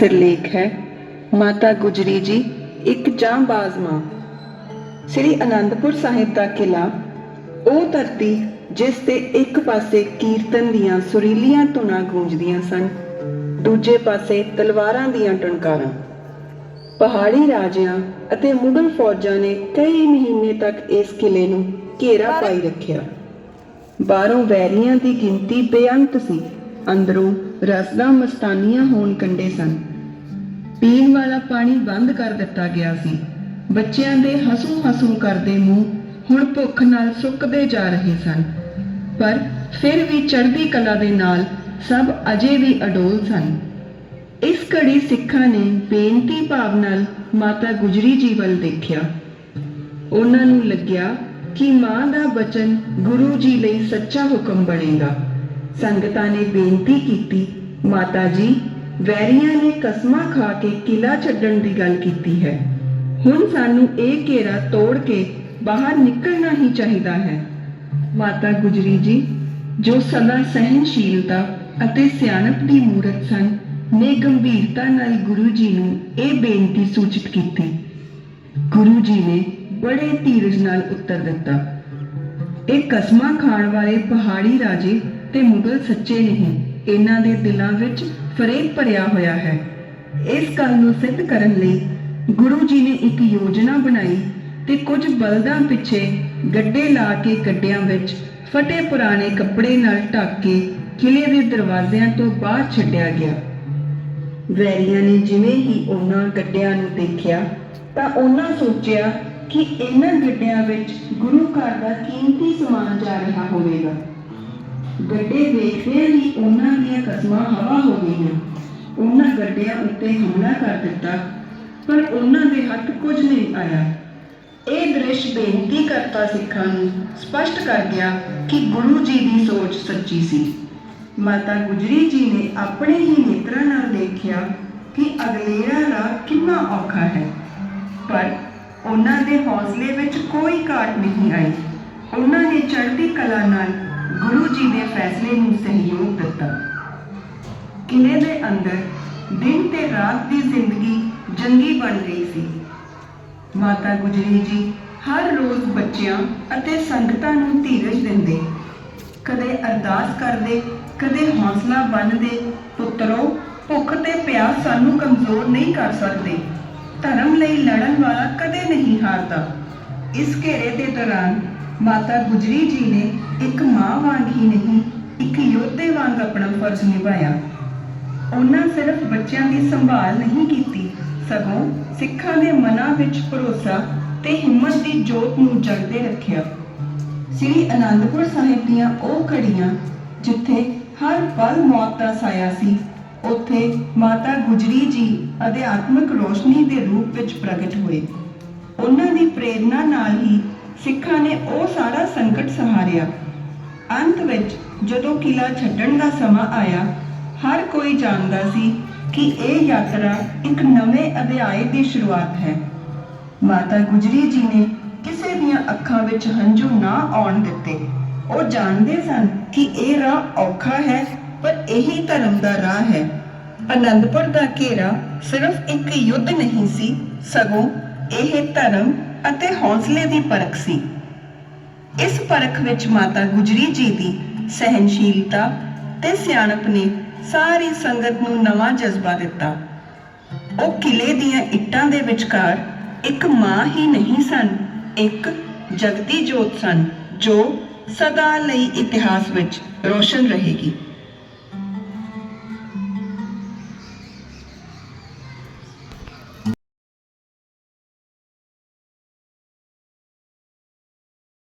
ਸਿਰਲੇਖ ਹੈ, ਮਾਤਾ ਗੁਜਰੀ ਜੀ, ਇੱਕ ਜਾਂਬਾਜ਼ ਮਾਂ। ਸ੍ਰੀ ਅਨੰਦਪੁਰ ਸਾਹਿਬ ਦਾ ਕਿਲਾ ਉਹ ਧਰਤੀ ਜਿਸ ਤੇ ਇੱਕ ਪਾਸੇ ਕੀਰਤਨ ਦੀਆਂ ਸੁਰੀਲੀਆਂ ਧੁਨਾਂ ਗੂੰਜਦੀਆਂ ਸਨ, ਦੂਜੇ ਪਾਸੇ ਤਲਵਾਰਾਂ ਦੀਆਂ ਟਣਕਾਰਾਂ। ਪਹਾੜੀ ਰਾਜਿਆਂ ਅਤੇ ਮੁਗਲ ਫੌਜਾਂ ਨੇ ਕਈ ਮਹੀਨੇ ਤੱਕ ਇਸ ਕਿਲੇ ਨੂੰ ਘੇਰਾ ਪਾਈ ਰੱਖਿਆ। ਬਾਹਰੋਂ ਵੈਰੀਆਂ ਦੀ ਗਿਣਤੀ ਬੇਅੰਤ ਸੀ, ਅੰਦਰੋਂ ਰਸਦਾਂ ਮਸਤਾਨੀਆਂ ਹੋਣ ਕੰਡੇ ਸਨ। ਪੀਣ ਵਾਲਾ ਪਾਣੀ ਬੰਦ ਕਰ ਦਿੱਤਾ ਗਿਆ ਸੀ। ਬੱਚਿਆਂ ਦੇ ਹਸੂ ਹਸੂ ਕਰਦੇ ਮੂੰਹ ਹੁਣ ਭੁੱਖ ਨਾਲ ਸੁੱਕਦੇ ਜਾ ਰਹੇ ਸਨ। ਪਰ ਫਿਰ ਵੀ ਚੜ੍ਹਦੀ ਕਲਾ ਦੇ ਨਾਲ ਸਭ ਅਜੇ ਵੀ ਅਡੋਲ ਸਨ। ਇਸ ਘੜੀ ਸਿੱਖਾਂ ਨੇ ਬੇਨਤੀ ਭਾਵ ਨਾਲ ਮਾਤਾ ਗੁਜਰੀ ਜੀ ਵੱਲ ਦੇਖਿਆ। ਉਹਨਾਂ ਨੂੰ ਲੱਗਿਆ ਕਿ ਮਾਂ ਦਾ ਬਚਨ ਗੁਰੂ ਜੀ ਲਈ ਸੱਚਾ ਹੁਕਮ ਬਣੇਗਾ। ਸੰਗਤਾਂ ਨੇ ਬੇਨਤੀ ਕੀਤੀ, ਮਾਤਾ ਜੀ ਵੈਰੀਆਂ ਨੇ ਕਸਮਾਂ ਖਾ ਕੇ ਕਿਲਾ ਛੱਡਣ ਦੀ ਗੱਲ ਕੀਤੀ ਹੈ। ਹੁਣ ਸਾਨੂੰ ਇਹ ਘੇਰਾ ਤੋੜ ਕੇ ਬਾਹਰ ਨਿਕਲਣਾ ਹੀ ਚਾਹੀਦਾ ਹੈ। ਮਾਤਾ ਗੁਜਰੀ ਜੀ, ਜੋ ਸਦਾ ਸਹਿਨਸ਼ੀਲਤਾ ਅਤੇ ਸਿਆਣਪ ਦੀ ਮੂਰਤ ਸਨ, ਨੇ ਗੰਭੀਰਤਾ ਨਾਲ ਗੁਰੂ ਜੀ ਨੂੰ ਇਹ ਬੇਨਤੀ ਸੂਚਿਤ ਕੀਤੀ। ਗੁਰੂ ਜੀ ਨੇ ਬੜੇ ਧੀਰਜ ਨਾਲ ਉੱਤਰ ਦਿੱਤਾ। ਇਹ ਕਸਮਾਂ ਖਾਣ ਵਾਲੇ ਪਹਾੜੀ ਰਾਜੇ ਤੇ ਮੁਗਲ ਸੱਚੇ ਨਹੀਂ, ਇਹਨਾਂ ਦੇ ਦਿਲਾਂ ਵਿੱਚ ਫਰੇਬ ਭਰਿਆ ਹੋਇਆ ਹੈ। ਇਸ ਗੱਲ ਨੂੰ ਸਿੱਧ ਕਰਨ ਲਈ ਗੁਰੂ ਜੀ ਨੇ ਇੱਕ ਯੋਜਨਾ ਬਣਾਈ ਤੇ ਕੁਝ ਬਲਦਾਂ ਪਿੱਛੇ ਗੱਡੇ ਲਾ ਕੇ ਗੱਡਿਆਂ ਵਿੱਚ ਫਟੇ ਪੁਰਾਣੇ ਕੱਪੜੇ ਨਾਲ ਢੱਕ ਕੇ ਕਿਲੇ ਦੇ ਦਰਵਾਜ਼ਿਆਂ ਤੋਂ ਬਾਹਰ ਛੱਡਿਆ ਗਿਆ। ਵੈਰੀਆਂ ਨੇ ਜਿਵੇਂ ਹੀ ਉਹਨਾਂ ਗੱਡਿਆਂ ਨੂੰ ਦੇਖਿਆ, ਤਾਂ ਉਹਨਾਂ ਸੋਚਿਆ ਕਿ ਇਹਨਾਂ ਗੱਡਿਆਂ ਵਿੱਚ ਗੁਰੂ ਘਰ ਦਾ ਕੀਮਤੀ ਸਮਾਨ ਜਾ ਰਿਹਾ ਹੋਵੇਗਾ। ਗੱਡੇ ਵੇਖਦੇ ਹੀ ਉਹਨਾਂ ਦੀਆਂ ਕਸਮਾਂ ਹਵਾ ਹੋ ਗਈਆਂ। ਉਹਨਾਂ ਗੱਡਿਆਂ ਉੱਤੇ ਹਮਲਾ ਕਰ ਦਿੱਤਾ, ਪਰ ਉਹਨਾਂ ਦੇ ਹੱਥ ਕੁਝ ਨਹੀਂ ਆਇਆ। ਇਹ ਦ੍ਰਿਸ਼ ਬੇਨਤੀ ਕਰਤਾ ਸਿੱਖਾਂ ਨੂੰ, ਸਪਸ਼ਟ ਕਰ ਗਿਆ ਕਿ ਗੁਰੂ ਜੀ ਦੀ ਸੋਚ ਸੱਚੀ ਸੀ। ਮਾਤਾ ਗੁਜਰੀ ਜੀ ਨੇ ਆਪਣੇ ਹੀ ਨੇਤਰਾਂ ਨਾਲ ਦੇਖਿਆ ਕਿ ਅਗਲੇਰਾ ਰਾਹ ਕਿੰਨਾ ਔਖਾ ਹੈ। ਪਰ ਉਹਨਾਂ ਦੇ ਹੌਸਲੇ ਵਿੱਚ ਕੋਈ ਘਾਟ ਨਹੀਂ ਆਈ। ਉਹਨਾਂ ਨੇ ਚੜ੍ਹਦੀ ਕਲਾ ਨਾਲ ਗੁਰੂ ਜੀ ਦੇ ਫੈਸਲੇ ਨੂੰ ਸਹਿਯੋਗ ਦਿੱਤਾ। ਕਿਲੇ ਦੇ ਅੰਦਰ ਦਿਨ ਤੇ ਰਾਤ ਦੀ ਜ਼ਿੰਦਗੀ ਜੰਗੀ ਬਣ ਗਈ ਸੀ। ਮਾਤਾ ਗੁਜਰੀ ਜੀ ਹਰ ਰੋਜ਼ ਬੱਚਿਆਂ ਅਤੇ ਸੰਗਤਾਂ ਨੂੰ ਧੀਰਜ ਦਿੰਦੇ। ਕਦੇ ਅਰਦਾਸ ਕਰਦੇ, ਕਦੇ ਹੌਸਲਾ ਬੰਨਦੇ ਪੁੱਤਰੋ, ਭੁੱਖ ਤੇ ਪਿਆਸ ਸਾਨੂੰ ਕਮਜ਼ੋਰ ਨਹੀਂ ਕਰ ਸਕਦੇ। ਧਰਮ ਲਈ ਲੜਨ ਵਾਲਾ ਕਦੇ ਨਹੀਂ ਹਾਰਦਾ। ਇਸ ਘੇਰੇ ਦੇ ਦੌਰਾਨ ਮਾਤਾ ਗੁਜਰੀ ਜੀ ਨੇ ਇੱਕ ਮਾਂ ਵਾਂਗ ਹੀ ਨਹੀਂ, ਇੱਕ ਯੋਧੇ ਵਾਂਗ ਆਪਣਾ ਫਰਜ਼ ਨਿਭਾਇਆ। ਉਹਨਾਂ ਸਿਰਫ ਬੱਚਿਆਂ ਦੀ ਸੰਭਾਲ ਨਹੀਂ ਕੀਤੀ, ਸਗੋਂ ਸਿੱਖਾਂ ਦੇ ਮਨਾਂ ਵਿੱਚ ਭਰੋਸਾ ਤੇ ਹਿੰਮਤ ਦੀ ਜੋਤ ਨੂੰ ਜਗਦੇ ਰੱਖਿਆ। ਸ੍ਰੀ ਅਨੰਦਪੁਰ ਸਾਹਿਬ ਦੀਆਂ ਉਹ ਘੜੀਆਂ, ਜਿੱਥੇ ਹਰ ਪਲ ਮੌਤ ਦਾ ਸਾਇਆ ਸੀ, ਉੱਥੇ ਮਾਤਾ ਗੁਜਰੀ ਜੀ ਅਧਿਆਤਮਕ ਰੋਸ਼ਨੀ ਦੇ ਰੂਪ ਵਿੱਚ ਪ੍ਰਗਟ ਹੋਏ। ਉਹਨਾਂ ਦੀ ਪ੍ਰੇਰਣਾ ਨਾਲ ਹੀ ਸਿੱਖਾਂ ਨੇ ਉਹ ਸਾਰਾ ਸੰਕਟ ਸਹਾਰਿਆ ਅੰਤ ਵਿੱਚ ਜਦੋਂ ਕਿਲਾ ਛੱਡਣ ਦਾ ਸਮਾਂ ਆਇਆ, ਹਰ ਕੋਈ ਜਾਣਦਾ ਸੀ ਕਿ ਇਹ ਯਾਤਰਾ ਇੱਕ ਨਵੇਂ ਅਧਿਆਏ ਦੀ ਸ਼ੁਰੂਆਤ ਹੈ। ਮਾਤਾ ਗੁਜਰੀ ਜੀ ਨੇ ਕਿਸੇ ਦੀਆਂ ਅੱਖਾਂ ਵਿੱਚ ਹੰਝੂ ਨਾ ਆਉਣ ਦਿੱਤੇ। ਉਹ ਜਾਣਦੇ ਸਨ ਕਿ ਇਹ ਰਾਹ ਔਖਾ ਹੈ, ਪਰ ਇਹੀ ਧਰਮ ਦਾ ਰਾਹ ਹੈ। ਅਨੰਦਪੁਰ ਦਾ ਘੇਰਾ ਸਿਰਫ ਇੱਕ ਯੁੱਧ ਨਹੀਂ ਸੀ, ਸਗੋਂ ਇਹ ਧਰਮ ਅਤੇ ਹੌਸਲੇ ਦੀ ਪਰਖ ਸੀ। ਇਸ ਪਰਖ ਵਿੱਚ ਮਾਤਾ ਗੁਜਰੀ ਜੀ ਦੀ ਸਹਿਨਸ਼ੀਲਤਾ ਤੇ ਸਿਆਣਪ ਨੇ ਸਾਰੀ ਸੰਗਤ ਨੂੰ ਨਵਾਂ ਜਜ਼ਬਾ ਦਿੱਤਾ। ਉਹ ਕਿਲੇ ਦੀਆਂ ਇੱਟਾਂ ਦੇ ਵਿਚਕਾਰ ਇੱਕ ਮਾਂ ਹੀ ਨਹੀਂ ਸਨ, ਇੱਕ ਜਗਦੀ ਜੋਤ ਸਨ, ਜੋ ਸਦਾ ਲਈ ਇਤਿਹਾਸ ਵਿੱਚ ਰੋਸ਼ਨ ਰਹੇਗੀ।